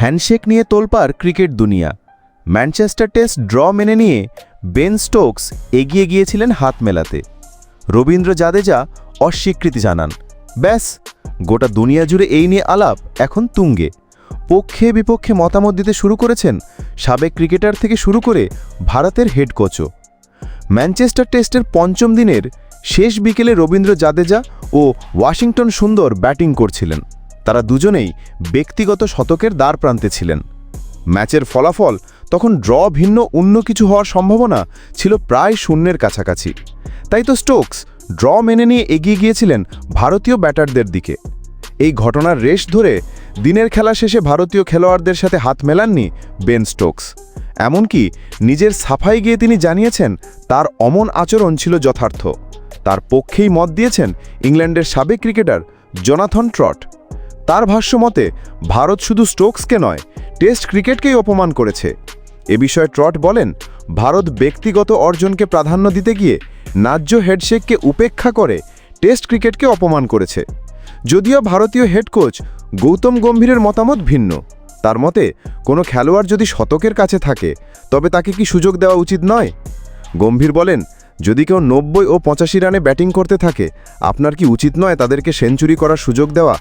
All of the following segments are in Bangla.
হ্যান্ডশেক নিয়ে তোলপাড় ক্রিকেট দুনিয়া। ম্যানচেস্টার টেস্ট ড্র মেনে নিয়ে বেন স্টোকস এগিয়ে গিয়েছিলেন হাত মেলাতে। রবীন্দ্র জাদেজা অস্বীকৃতি জানান, ব্যাস, গোটা দুনিয়া জুড়ে এই নিয়ে আলাপ এখন তুঙ্গে। পক্ষে বিপক্ষে মতামত দিতে শুরু করেছেন সাবেক ক্রিকেটার থেকে শুরু করে ভারতের হেড কোচও ম্যানচেস্টার টেস্টের পঞ্চম দিনের শেষ বিকেলে রবীন্দ্র জাদেজা ও ওয়াশিংটন সুন্দর ব্যাটিং করছিলেন। তারা দুজনেই ব্যক্তিগত শতকের দ্বার প্রান্তে ছিলেন। ম্যাচের ফলাফল তখন ড্র ভিন্ন অন্য কিছু হওয়ার সম্ভাবনা ছিল প্রায় শূন্যের কাছাকাছি। তাই তো স্টোকস ড্র মেনে নিয়ে এগিয়ে গিয়েছিলেন ভারতীয় ব্যাটারদের দিকে। এই ঘটনার রেশ ধরে দিনের খেলা শেষে ভারতীয় খেলোয়াড়দের সাথে হাত মেলাননি বেন স্টোকস। এমনকি নিজের সাফাই গিয়ে তিনি জানিয়েছেন, তার অমন আচরণ ছিল যথার্থ। তার পক্ষেই মত দিয়েছেন ইংল্যান্ডের সাবেক ক্রিকেটার জোনাথন ট্রট। তার ভাষ্য মতে, ভারত শুধু স্টোকসকে নয়, টেস্ট ক্রিকেটকেই অপমান করেছে। এ বিষয়ে ট্রট বলেন, ভারত ব্যক্তিগত অর্জনকে প্রাধান্য দিতে গিয়ে ন্যায্য হেডশেককে উপেক্ষা করে টেস্ট ক্রিকেটকে অপমান করেছে। যদিও ভারতীয় হেড কোচ গৌতম গম্ভীরের মতামত ভিন্ন। তার মতে, কোনো খেলোয়াড় যদি শতকের কাছে থাকে, তবে তাকে কি সুযোগ দেওয়া উচিত নয়? গম্ভীর বলেন, যদি কেউ নব্বই ও পঁচাশি রানে ব্যাটিং করতে থাকে, আপনার কি উচিত নয় তাদেরকে সেঞ্চুরি করার সুযোগ দেওয়া?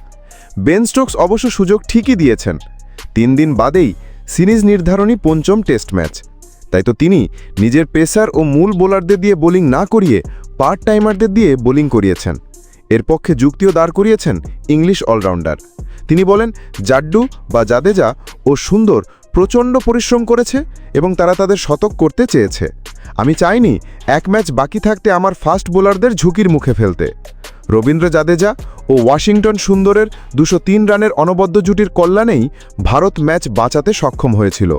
বেন স্টোকস অবশ্য সুযোগ ঠিকই দিয়েছেন। তিন দিন বাদেই সিরিজ নির্ধারণী পঞ্চম টেস্ট ম্যাচ। তাই তো তিনি নিজের পেসার ও মূল বোলারদের দিয়ে বোলিং না করিয়ে পার্ট টাইমারদের দিয়ে বোলিং করিয়েছেন। এর পক্ষে যুক্তিও দাঁড় করিয়েছেন ইংলিশ অলরাউন্ডার। তিনি বলেন, জাড্ডু বা জাদেজা ও সুন্দর প্রচণ্ড পরিশ্রম করেছে এবং তারা তাদের শতক করতে চেয়েছে। আমি চাইনি এক ম্যাচ বাকি থাকতে আমার ফাস্ট বোলারদের ঝুঁকির মুখে ফেলতে। রবীন্দ্র জাদেজা ও ওয়াশিংটন সুন্দরের দুশো রানের অনবদ্য জুটির কল্যাণেই ভারত ম্যাচ বাঁচাতে সক্ষম হয়েছিল।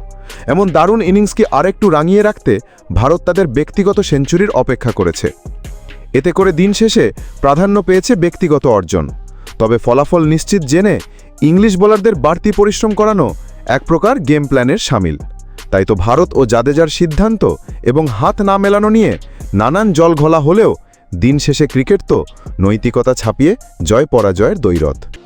এমন দারুণ ইনিংসকে আরেকটু রাঙিয়ে রাখতে ভারত তাদের ব্যক্তিগত সেঞ্চুরির অপেক্ষা করেছে। এতে করে দিন শেষে প্রাধান্য পেয়েছে ব্যক্তিগত অর্জন। তবে ফলাফল নিশ্চিত জেনে ইংলিশ বোলারদের বাড়তি পরিশ্রম করানো এক প্রকার গেম প্ল্যানের সামিল। তাই তো ভারত ও জাদেজার সিদ্ধান্ত এবং হাত না মেলানো নিয়ে নানান জল ঘোলা হলেও দিন শেষে ক্রিকেট তো নৈতিকতা ছাপিয়ে জয় পরাজয়ের দৈরথ।